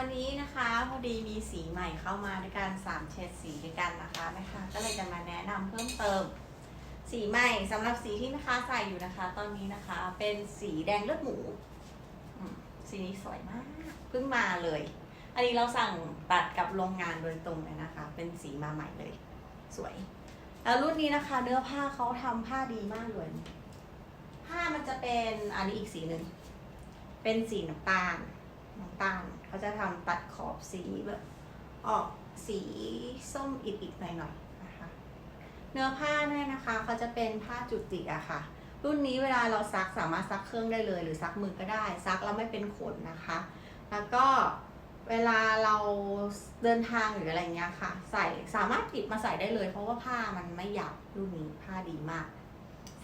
วันนี้นะคะพอดีมีสีใหม่เข้ามาด้วยกันสามเฉดสีด้วยกันนะคะแม่ค้าก็เลยจะมาแนะนำเพิ่มเติม สีใหม่สำหรับสีที่แม่ค้าใส่อยู่นะคะ ตอนนี้นะคะ เป็นสีแดงเลือดหมูสีนี้สวยมากเพิ่งมาเลย อันนี้เราสั่งตัดกับโรงงานโดยตรงเลยนะคะ เป็นสีมาใหม่เลย สวย แล้วรุ่นนี้นะคะ เนื้อผ้าเขาทำผ้าดีมากเลยผ้ามันจะเป็นอันนี้อีกสีหนึ่งเป็นสีน้ำตาลน้ำตาล เขาจะทำตัดขอบสีแบบออกสีส้มอิดๆหน่อยๆนะคะเนื้อผ้าเนี่ยนะคะเขาจะเป็นผ้าจุติอะค่ะ รุ่นนี้เวลาเราซักสามารถซักเครื่องได้เลย หรือซักมือก็ได้ ซักแล้วไม่เป็นขนนะคะ แล้วก็เวลาเราเดินทางหรืออะไรเงี้ยค่ะ ใส่สามารถติดมาใส่ได้เลย เพราะว่าผ้ามันไม่หยาบรุ่นนี้ผ้าดีมาก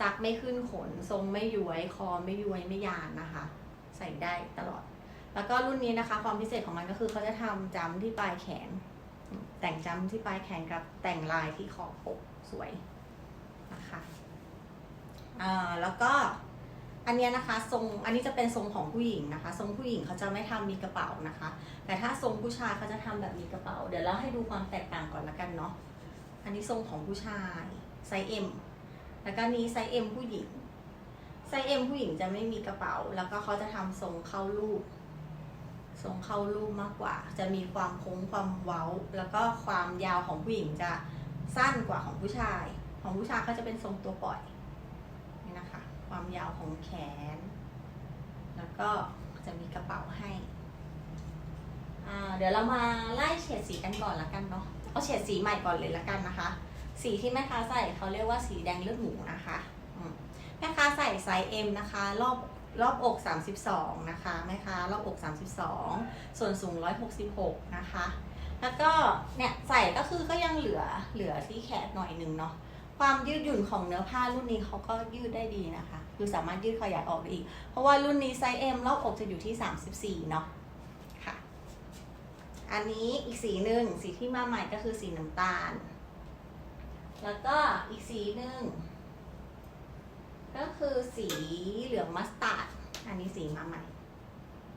ซักไม่ขึ้นขน ทรงไม่ย้วยคอไม่ย้วยไม่ยานนะคะ ใส่ได้ตลอด แล้วก็รุ่นนี้นะคะ ความพิเศษของมันก็คือเขาจะทำจ้ำที่ปลายแขน แต่งจ้ำที่ปลายแขนกับแต่งลายที่ขอบปกสวยนะคะอ่าแล้วก็อันเนี้ยนะคะทรงอันนี้จะเป็นทรงของผู้หญิงนะคะ ทรงผู้หญิงเขาจะไม่ทำมีกระเป๋านะคะ แต่ถ้าทรงผู้ชายเขาจะทำแบบมีกระเป๋า เดี๋ยวเราให้ดูความแตกต่างก่อนละกันเนาะอันนี้ทรงของผู้ชายไซส์ M แล้วก็นี้ไซส์ M ผู้หญิงไซส์ M ผู้หญิงจะไม่มีกระเป๋า แล้วก็เขาจะทำทรงเข้ารูป ทรงเข้ารูปมากกว่า จะมีความโค้งความเว้า แล้วก็ความยาวของผู้หญิงจะสั้นกว่าของผู้ชาย ของผู้ชายเขาจะเป็นทรงตัวปล่อยนี่นะคะ ความยาวของแขน แล้วก็จะมีกระเป๋าให้ เดี๋ยวเรามาไล่เฉดสีกันก่อนละกันเนาะ เอาเฉดสีใหม่ก่อนเลยละกันนะคะ สีที่แม่ค้าใส่เขาเรียกว่าสีแดงเลือดหมูนะคะ แม่ค้าใส่ไซส์ M นะคะ รอบ รอบอก 32 นะคะแม่ค้ารอบอก 32 ส่วนสูง 166 นะคะ แล้วก็เนี่ยใส่ก็คือก็ยังเหลือเหลือที่แขนหน่อยหนึ่งเนาะความยืดหยุ่นของเนื้อผ้ารุ่นนี้เขาก็ยืดได้ดีนะคะ คือสามารถยืดขยายออกได้อีก เพราะว่ารุ่นนี้ไซส์ M รอบอกจะอยู่ที่ 34 เนาะค่ะ อันนี้อีกสีหนึ่งสีที่มาใหม่ก็คือสีน้ำตาล แล้วก็อีกสีหนึ่ง ก็คือสีเหลืองมัสตาร์ด อันนี้สีมาใหม่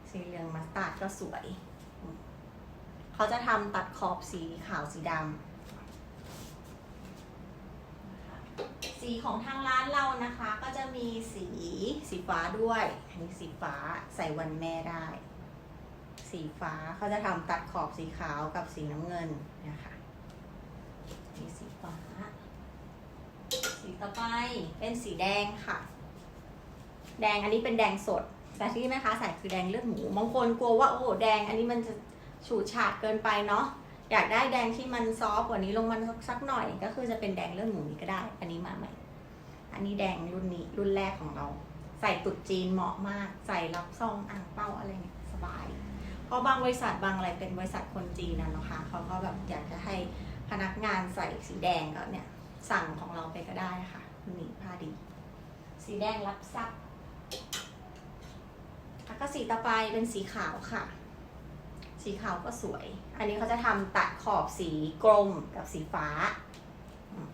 สีเหลืองมัสตาร์ดก็สวย เขาจะทำตัดขอบสีขาวสีดำ สีของทางร้านเรานะคะ ก็จะมีสีสีฟ้าด้วย อันนี้สีฟ้าใส่วันแม่ได้ สีฟ้าเขาจะทำตัดขอบสีขาวกับสีน้ำเงินนะคะนี่สีฟ้าสี ต่อไปเป็นสีแดงค่ะ แดงอันนี้เป็นแดงสด แต่ที่แม่ค้าใส่คือแดงเลือดหมูบางคนกลัวว่าโอ้โหแดงอันนี้มันจะฉูดฉาดเกินไปเนาะอยากได้แดงที่มันซอฟต์กว่านี้ลงมาสักหน่อยก็คือจะเป็นแดงเลือดหมูนี้ก็ได้ อันนี้มาใหม่ อันนี้แดงรุ่นนี้รุ่นแรกของเรา ใส่ตุดจีนเหมาะมาก ใส่รับซองอ่างเป้าอะไรเนี่ยสบาย เพราะบางบริษัทบางอะไรเป็นบริษัทคนจีนนะเนาะคะเขาก็แบบอยากจะให้พนักงานใส่สีแดงก็เนี่ยสั่งของ ไปก็ได้ค่ะนี่ผ้าดี สีแดงรับซับแล้วก็สีต่อไปเป็นสีขาวค่ะ สีขาวก็สวย อันนี้เขาจะทำตัดขอบสีกรมกับสีฟ้าอืม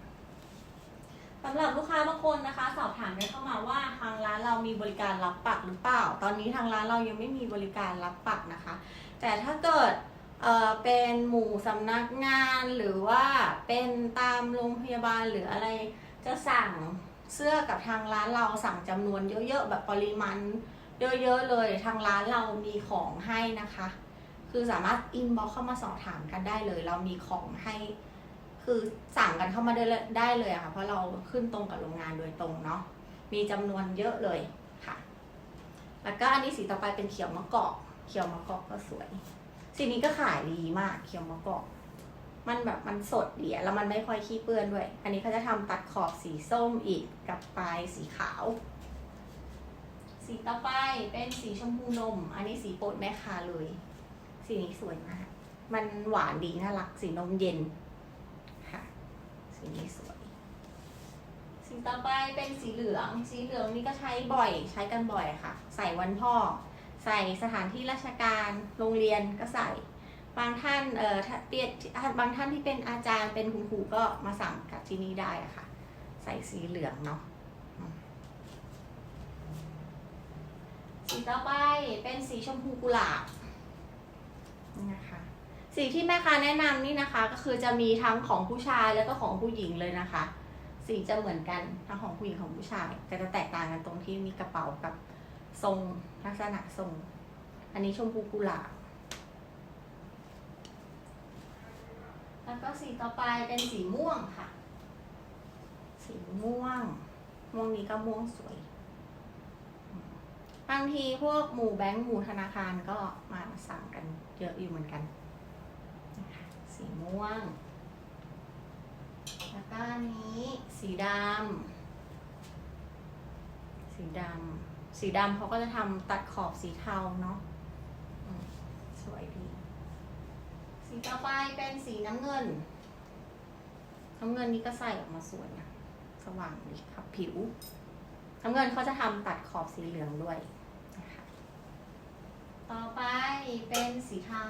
สำหรับลูกค้าบางคนนะคะ สอบถามได้เข้ามาว่าทางร้านเรามีบริการรับปักหรือเปล่า ตอนนี้ทางร้านเรายังไม่มีบริการรับปักนะคะ แต่ถ้าเกิด เอ่อเป็นหมู่สำนักงานหรือว่าเป็นตามโรงพยาบาลหรืออะไร จะสั่งเสื้อกับทางร้านเราสั่งจำนวนเยอะๆแบบปริมาณเยอะๆเลยทางร้านเรามีของให้นะคะ คือสามารถอินบ็อกเข้ามาสอบถามกันได้เลย เรามีของให้ คือสั่งกันเข้ามาได้เลยได้เลยค่ะ เพราะเราขึ้นตรงกับโรงงานโดยตรงเนาะมีจำนวนเยอะเลยค่ะ แล้วก็อันนี้สีต่อไปเป็นเขียวมะกอก เขียวมะกอกก็สวย สีนี้ก็ขายดีมากเขียวมะกอก มันแบบมันสดดีอะแล้วมันไม่ค่อยขี้เปื้อนด้วย อันนี้เขาจะทำตัดขอบสีส้มอีกกับปลายสีขาว สีต่อไปเป็นสีชมพูนม อันนี้สีโปรดแม่ค้าเลย สีนี้สวยมาก มันหวานดีน่ารักสีนมเย็นค่ะสีนี้สวยสีต่อไปเป็นสีเหลือง สีเหลืองนี่ก็ใช้บ่อย ใช้กันบ่อยค่ะ ใส่วันพ่อ ใส่สถานที่ราชการโรงเรียนก็ใส่ บางท่านเอ่อเปียบางท่านที่เป็นอาจารย์เป็นคุณครูก็มาสั่งกับที่นี่ได้อะค่ะ ใส่สีเหลืองเนาะสีต่อไปเป็นสีชมพูกุหลาบนี่นะคะสีที่แม่ค้าแนะนำนี่นะคะ ก็คือจะมีทั้งของผู้ชายแล้วก็ของผู้หญิงเลยนะคะ สีจะเหมือนกันทั้งของผู้หญิงของผู้ชายแต่จะแตกต่างกันตรงที่มีกระเป๋ากับ ทรงลักษณะทรง อันนี้ชมพูกุหลาบแล้วก็สีต่อไปเป็นสีม่วงค่ะ สีม่วง ม่วงนี้ก็ม่วงสวย บางทีพวกหมู่แบงก์หมู่ธนาคารก็มาสั่งกันเยอะอยู่เหมือนกันนะคะสีม่วง แล้วก็อันนี้สีดำ สีดำ สีดำเขาก็จะทำตัดขอบสีเทาเนาะสวยดี สีต่อไปเป็นสีน้ำเงิน น้ำเงินนี้ก็ใส่ออกมาสวยนะ สว่างดีขับผิว น้ำเงินเขาจะทำตัดขอบสีเหลืองด้วยนะคะต่อไปเป็นสีเทา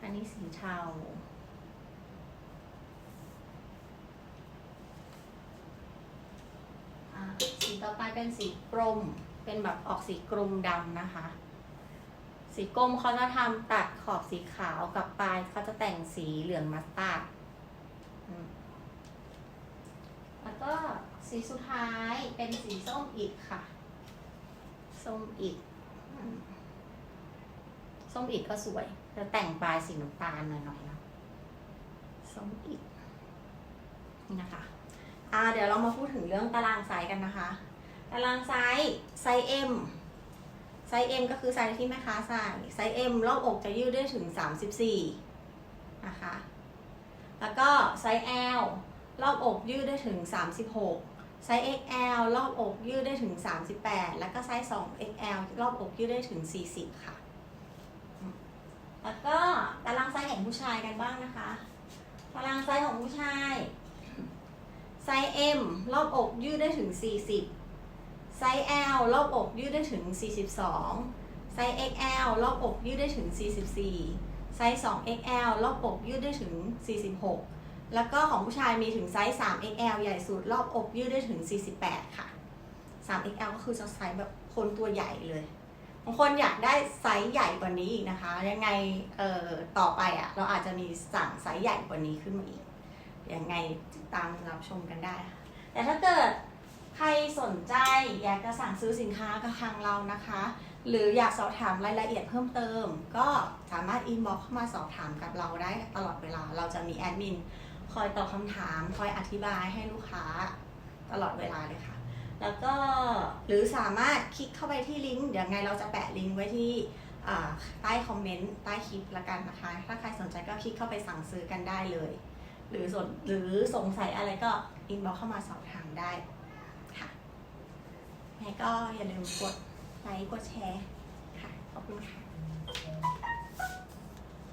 อันนี้สีเทาสี ต่อไปเป็นสีกรม เป็นแบบออกสีกรมดำนะคะ สีกรมเขาจะทำตัดขอบสีขาวกับปลายเขาจะแต่งสีเหลืองมัสตาร์ดแล้วก็สีสุดท้ายเป็นสีส้มอิฐค่ะ ส้มอิฐส้มอิฐก็สวยจะแต่งปลายสีน้ำตาลหน่อยๆนะส้มอิฐนี่นะคะอ่าเดี๋ยวเรามาพูดถึงเรื่องตารางไซส์กันนะคะ ตารางไซส์ไซส์ M ไซส์ M ก็คือไซส์ที่แม่ค้าใส่ไซส์ M รอบอกจะยืดได้ถึง 34 นะคะ แล้วก็ไซส์ L รอบอกยืดได้ถึง 36 ไซส์ XL รอบอกยืดได้ถึง 38 แล้วก็ไซส์ 2XL รอบอกยืดได้ถึง 40 ค่ะ แล้วก็ตารางไซส์ของผู้ชายกันบ้างนะคะ ตารางไซส์ของผู้ชาย ไซส์ M รอบอกยืดได้ถึง 40 ไซส์ L รอบอกยืดได้ถึง 42 ไซส์ XL รอบอกยืดได้ถึง 44 ไซส์ 2XL รอบอกยืดได้ถึง 46 แล้วก็ของผู้ชายมีถึงไซส์ 3XL ใหญ่สุดรอบอกยืดได้ถึง 48 ค่ะ 3XL ก็คือจะไซส์แบบคนตัวใหญ่เลยบางคนอยากได้ไซส์ใหญ่กว่านี้อีกนะคะ ยังไงเอ่อต่อไปอะ่ะ เราอาจจะมีสั่งไซส์ใหญ่กว่านี้ขึ้นมาอีกยังไงติดตามรับชมกันได้ค่ะแต่ถ้าเกิด ใครสนใจอยากจะสั่งซื้อสินค้ากับทางเรานะคะ หรืออยากสอบถามรายละเอียดเพิ่มเติม ก็สามารถอินบ็อกเข้ามาสอบถามกับเราได้ตลอดเวลา เราจะมีแอดมินคอยตอบคำถาม คอยอธิบายให้ลูกค้าตลอดเวลาเลยค่ะ แล้วก็หรือสามารถคลิกเข้าไปที่ลิงก์เดี๋ยวไงเราจะแปะลิงก์ไว้ที่ใต้คอมเมนต์ใต้คลิปละกันนะคะ ถ้าใครสนใจก็คลิกเข้าไปสั่งซื้อกันได้เลย หรือสนหรือสงสัยอะไรก็อินบ็อกเข้ามาสอบถามได้ ยังไงก็อย่าลืมกดไลค์กดแชร์ค่ะ ขอบคุณค่ะ